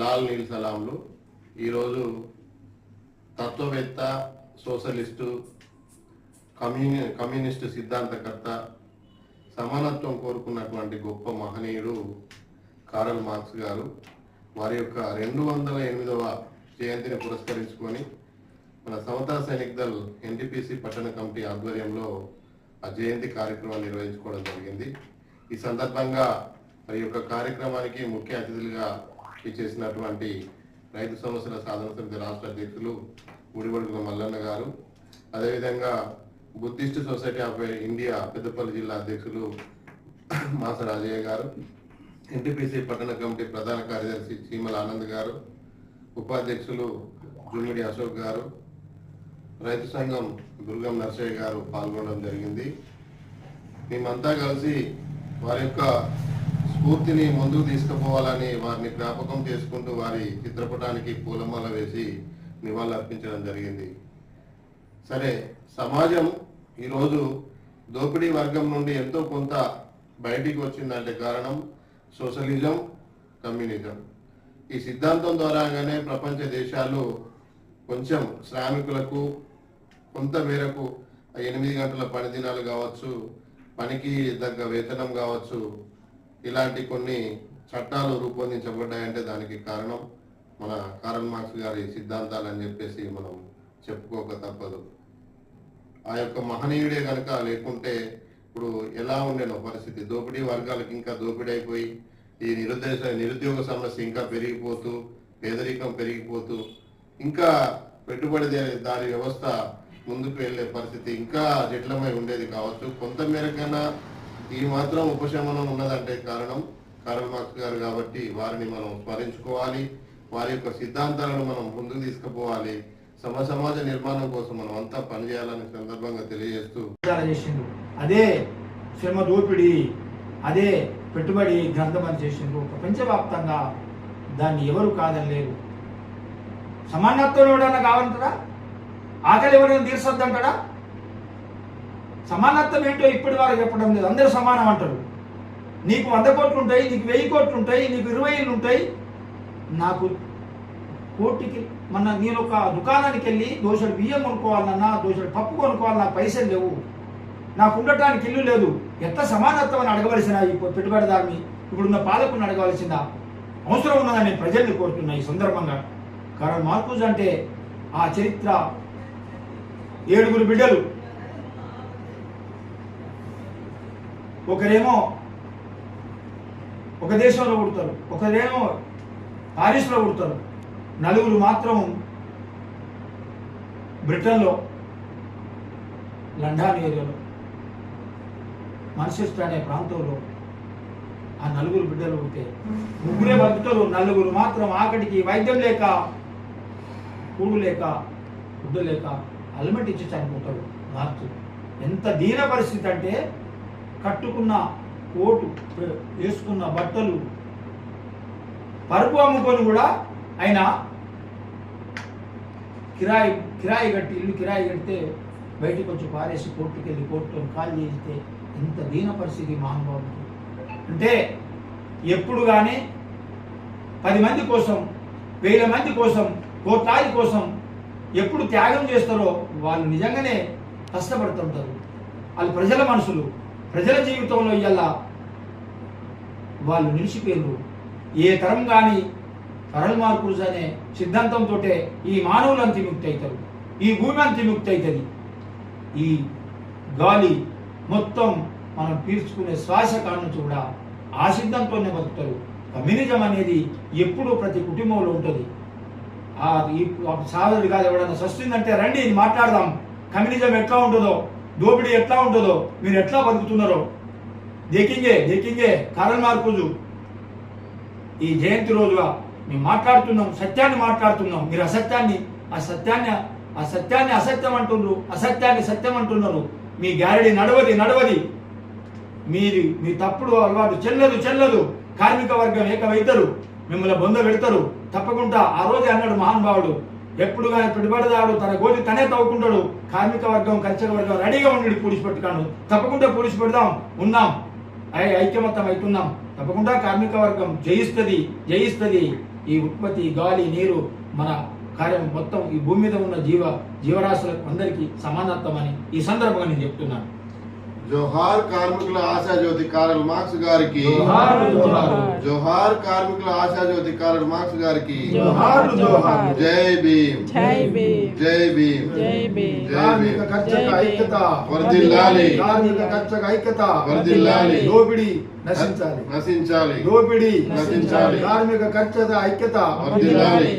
లాల్ నీల్ సలాంలు. ఈరోజు తత్వవేత్త socialist కమ్యూని communist సిద్ధాంతకర్త సమానత్వం కోరుకున్నటువంటి గొప్ప మహనీయుడు కారల్ మార్క్స్ గారు. వారి యొక్క రెండు వందల ఎనిమిదవ జయంతిని పురస్కరించుకొని మన సమతా సైనిక్ దళ్ ఎన్టీపీసీ పట్టణ కమిటీ ఆధ్వర్యంలో ఆ జయంతి కార్యక్రమాన్ని నిర్వహించుకోవడం జరిగింది. ఈ సందర్భంగా మరి యొక్క కార్యక్రమానికి ముఖ్య అతిథులుగా ఇచ్చేసినటువంటి రైతు సమస్యల సాధన సమితి రాష్ట్ర అధ్యక్షులు గుడిబడుగుల మల్లన్న గారు అదేవిధంగా Buddhist society of India Peddapalli జిల్లా అధ్యక్షులు మాస రాజయ్య గారు ఎన్టీపీసీ పట్టణ కమిటీ ప్రధాన కార్యదర్శి చీమల ఆనంద్ గారు ఉపాధ్యక్షులు జుమ్మిడి అశోక్ గారు రైతు సంఘం దుర్గం నర్సయ్య గారు పాల్గొనడం జరిగింది. మేమంతా కలిసి వారి యొక్క స్ఫూర్తిని ముందుకు తీసుకుపోవాలని వారిని జ్ఞాపకం చేసుకుంటూ వారి చిత్రపటానికి పూలమాల వేసి నివాళులు అర్పించడం జరిగింది. సరే సమాజం ఈరోజు దోపిడీ వర్గం నుండి ఎంతో కొంత బయటికి వచ్చిందంటే కారణం సోషలిజం కమ్యూనిజం. ఈ సిద్ధాంతం ద్వారాగానే ప్రపంచ దేశాలు కొంచెం శ్రామికులకు కొంత మేరకు ఎనిమిది గంటల పని దినాలు కావచ్చు పనికి తగ్గ వేతనం కావచ్చు ఇలాంటి కొన్ని చట్టాలు రూపొందించబడ్డాయంటే దానికి కారణం మన కారల్ మార్క్స్ గారి సిద్ధాంతాలు అని చెప్పేసి మనం చెప్పుకోక తప్పదు. ఆ యొక్క మహనీయుడే కనుక లేకుంటే ఇప్పుడు ఎలా ఉండేనో పరిస్థితి. దోపిడీ వర్గాలకు ఇంకా దోపిడీ అయిపోయి ఈ నిరుద్దేశ నిరుద్యోగ సమస్య ఇంకా పెరిగిపోతూ పేదరికం పెరిగిపోతూ ఇంకా పెట్టుబడి దాని దారి వ్యవస్థ ముందుకు వెళ్ళే పరిస్థితి ఇంకా జటిలమై ఉండేది కావచ్చు. కొంత మేరకైనా ఈ మాత్రం ఉపశమనం ఉన్నదంటే కారణం కారల్ మార్క్స్ గారు కాబట్టి వారిని మనం స్మరించుకోవాలి. వారి యొక్క సిద్ధాంతాలను మనం ముందుకు తీసుకుపోవాలి. సమ సమాజ నిర్మాణం కోసం మనం అంతా పనిచేయాలని సందర్భంగా తెలియజేస్తూ అదే శ్రమ దోపిడీ అదే పెట్టుబడి గ్రంథం అని చేసిండ్రు. ప్రపంచవ్యాప్తంగా దాన్ని ఎవరు కాదనలేరు సమానత్వం ఎవడన్నా కావంటారా ఆకలి ఎవరైనా తీర్చొద్దంటాడా సమానత్వం ఏంటో ఇప్పటి వరకు చెప్పడం లేదు. అందరూ సమానం అంటారు. నీకు వంద కోట్లు ఉంటాయి నీకు వెయ్యి కోట్లు ఉంటాయి నీకు ఇరవై ఏళ్ళు ఉంటాయి. నాకు కోటికి మన నేను ఒక దుకాణానికి వెళ్ళి దోశలు బియ్యం కొనుక్కోవాలన్నా దోశలు పప్పు కొనుక్కోవాలన్నా పైసలు లేవు. నాకు ఉండటానికి ఇల్లు లేదు. ఎంత సమానత్వం అని అడగవలసిన ఈ పెట్టుబడిదారుని ఇప్పుడున్న పాలకుని అడగవలసిందా? అవసరం ఉన్నదని నేను ప్రజల్ని కోరుతున్నా ఈ సందర్భంగా. కారణం మార్కుజ్ అంటే ఆ చరిత్ర. ఏడుగురు బిడ్డలు ఒకరేమో ఒక దేశంలో పుడతారు ఒకరేమో పారిస్లో పుడతారు. నలుగురు మాత్రం బ్రిటన్లో లండాన్ ఏరియాలో మాన్చెస్టర్ అనే ప్రాంతంలో ఆ నలుగురు బిడ్డలు ఉంటే ముగ్గురే బతుకుతారు నలుగురు మాత్రం ఆకటికి వైద్యం లేక కూడు లేక గుడ్డు లేక అల్మెట్ ఇచ్చి చనిపోతాడు నార్త్ ఎంత దీన పరిస్థితి అంటే కట్టుకున్న కోటు వేసుకున్న బట్టలు పరుపు అమ్ముకొని కూడా ఆయన కిరాయి కిరాయి కట్టి ఇల్లు కిరాయి కడితే బయట వచ్చి పారేసి కోర్టుకి వెళ్ళి కోర్టులో కాల్ చేస్తే ఇంత దీన పరిస్థితి మహానుభావుడు. అంటే ఎప్పుడు కానీ పది మంది కోసం వేల మంది కోసం కోట్లాది కోసం ఎప్పుడు త్యాగం చేస్తారో వాళ్ళు నిజంగానే కష్టపడుతుంటారు. వాళ్ళు ప్రజల మనుషులు ప్రజల జీవితంలో ఇవాళ వాళ్ళు నిలిచిపోయారు ఏ తరం కానీ తరల్ మార్పులు అనే సిద్ధాంతంతో ఈ మానవులు అంతిముక్తి అవుతారు ఈ భూమి అంతిముక్తి అవుతుంది ఈ గాలి మొత్తం మనం పీల్చుకునే శ్వాస కానుంచి కూడా ఆ సిద్ధంతోనే బతుకుతారు. కమ్యూనిజం అనేది ఎప్పుడూ ప్రతి కుటుంబంలో ఉంటుంది. ఆ ఈ సాధుడు కాదు ఎవడన్నా వస్తుందంటే రండి మాట్లాడదాం. కమ్యూనిజం ఎట్లా ఉంటుందో దోపిడీ ఎట్లా ఉంటుందో మీరు ఎట్లా బతుకుతున్నారో. దేకింగే దేకింగే కారల్ మార్కుజు. ఈ జయంతి రోజుగా మేము మాట్లాడుతున్నాం సత్యాన్ని మాట్లాడుతున్నాం. మీరు అసత్యాన్ని ఆ సత్యాన్ని ఆ సత్యాన్ని అసత్యం అంటున్నారు అసత్యాన్ని సత్యం అంటున్నారు. మీ గ్యారడీ నడవది నడవది. మీది మీ తప్పుడు అలవాటు చెల్లదు చెల్లదు. కార్మిక వర్గం ఏకమైతారు మిమ్మల్ని బొంద పెడతారు. తప్పకుండా ఆ రోజే అన్నాడు మహానుభావుడు. ఎప్పుడు కానీ పెట్టుబడిదారుడు తన గోతి తనే తవ్వుకుంటాడు. కార్మిక వర్గం కల్చర్ వర్గం రెడీగా ఉండి పూడిచి పెట్టుకాను తప్పకుండా పూడిచి పెడదాం. ఉన్నాం. ఐ- ఐక్యమత్యం అవుతున్నాం. తప్పకుండా కార్మిక వర్గం జయిస్తుంది జయిస్తుంది. ఈ ఉత్పత్తి గాలి నీరు మన కార్యం మొత్తం ఈ భూమి మీద ఉన్న జీవ జీవరాశులకు అందరికీ సమానత్వం అని ఈ సందర్భంగా నేను చెప్తున్నాను. జోహార్ కార్మికుల ఆశాజ్యోతి కారల్ మార్క్స్ గారికి జోహార్ జోహార్ జోహార్ కార్మికుల ఆశాజ్యోతి కారల్ మార్క్స్ గారికి జోహార్ జోహార్ జై భీమ్ జై భీమ్ జై భీమ్ జై భీమ్ జై కార్మిక భీమ్ కర్షక ఐక్యత వర్ధిల్లాలి కార్మిక కర్షక ఐక్యత వర్ధిల్లాలి దోపిడి నశించాలి నశించాలి దోపిడి నశించాలి. కార్మిక కర్షక ఐక్యత వర్ధిల్లాలి